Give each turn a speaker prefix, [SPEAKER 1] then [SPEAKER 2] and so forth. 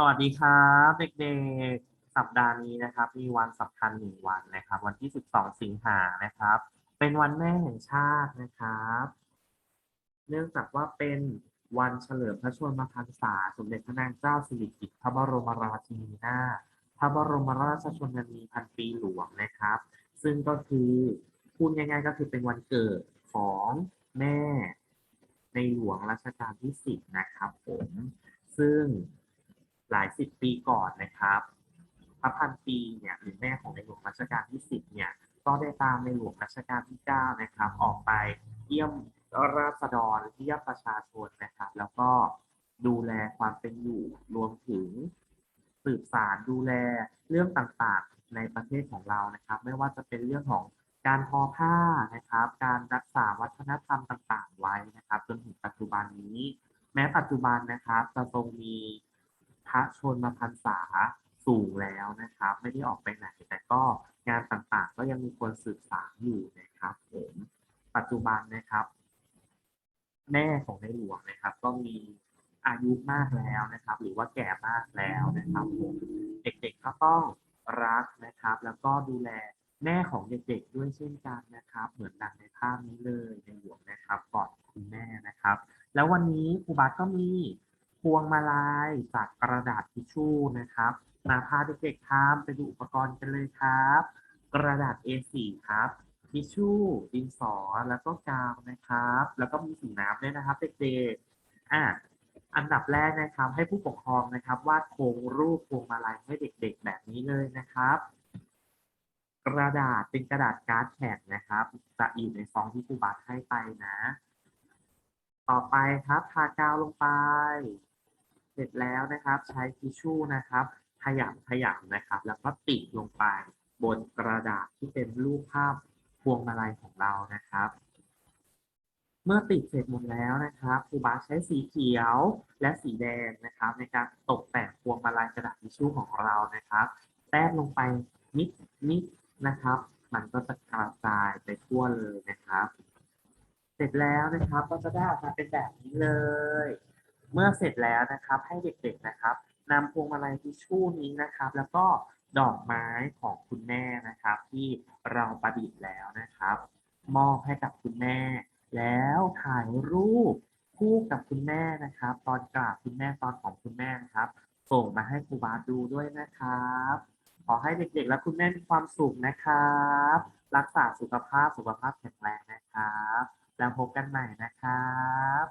[SPEAKER 1] สวัสดีครับเด็กๆ สัปดาห์นี้นะครับ มีวันสำคัญหนึ่งวันนะครับ วันที่ 12 สิงหานะครับ เป็นวันแม่แห่งชาตินะครับ เนื่องจากว่าเป็นวันเฉลิมพระชนมพรรษาสมเด็จพระนางเจ้าสิริกิติ์พระบรมราชินีนาถพระบรมราชชนนีพันปีหลวงนะครับ ซึ่งก็คือพูดง่ายๆ ก็คือเป็นวันเกิดของแม่ในหลวงรัชกาลที่ 10 นะครับผม ซึ่ง หลายสิบปีก่อนนะครับพระพันปีเนี่ยหรือแม่ของในหลวงรัชกาลที่10เนี่ยก็ได้ตามในหลวงรัชกาลที่9นะครับ ออกไปเยี่ยมราษฎรเยี่ยมประชาชนนะครับ แล้วก็ดูแลความเป็นอยู่รวมถึงสืบสารดูแลเรื่องต่างๆในประเทศของเรานะครับ ไม่ว่าจะเป็นเรื่องของการทอผ้านะครับ การรักษาวัฒนธรรมต่างๆ ไว้นะครับ จนถึงปัจจุบันนี้ แม้ปัจจุบันนะครับจะทรงมี พระชนมพรรษาสูงแล้วนะครับ ไม่ได้ออกไปไหน แต่ก็งานต่างๆ ก็ยังมีคนสืบสานอยู่นะครับผมปัจจุบันนะครับ แม่ของในหลวงนะครับ ก็มีอายุมากแล้วนะครับ หรือว่าแก่มากแล้วนะครับผมเด็กๆก็ต้องรักนะครับ แล้วก็ดูแลแม่ของเด็กๆด้วยเช่นกันนะครับ เหมือนดังในภาพนี้เลยในหลวงนะครับกอดคุณแม่นะครับ แล้ววันนี้ครูบาก็มี วงมาลัยจากกระดาษทิชชู่นะครับมาพาเด็กๆทำไปดูอุปกรณ์กันเลยครับ กระดาษ A4 ครับทิชชู่ดินสอแล้วก็กาวนะครับ แล้วก็มีสีน้ำด้วยนะครับเด็กๆอะอันดับแรกนะครับให้ผู้ปกครองนะครับวาดโครงรูปพวงมาลัยให้เด็ก ๆ แบบนี้เลยนะครับ กระดาษเป็นกระดาษการ์ดแข็งนะครับ จะอยู่ในซองที่ครูบาสให้ไปนะ ต่อไปครับทากาวลงไป สร็จแล้วนะครับ ใช้ทิชชู่นะครับ ขยำขยำนะครับ แล้วก็ติดลงไปบนกระดาษที่เป็นรูปภาพพวงมาลัยของเรานะครับ เมื่อติดเสร็จหมดแล้วนะครับครูบาใช้สีเขียวและสีแดงนะครับ ในการตกแต่งพวงมาลัยกระดาษทิชชู่ของเรานะครับ แต้มลงไปนิดนิดนะครับ มันก็จะกระจายไปทั่วเลยนะครับ เสร็จแล้วนะครับก็จะได้ออกมาเป็นแบบนี้เลย เมื่อเสร็จแล้วนะครับให้เด็กๆนะครับนำพวงมาลัยทิชชู่นี้นะครับ แล้วก็ดอกไม้ของคุณแม่นะครับ ที่เราประดิษฐ์แล้วนะครับ มอบให้กับคุณแม่ แล้วถ่ายรูปคู่กับคุณแม่นะครับ ตอนกราบคุณแม่ตอนของคุณแม่นะครับ ส่งมาให้ครูบาดูด้วยนะครับ ขอให้เด็กๆ และคุณแม่มีความสุขนะครับ รักษาสุขภาพสุขภาพแข็งแรงนะครับ แล้วพบกันใหม่นะครับ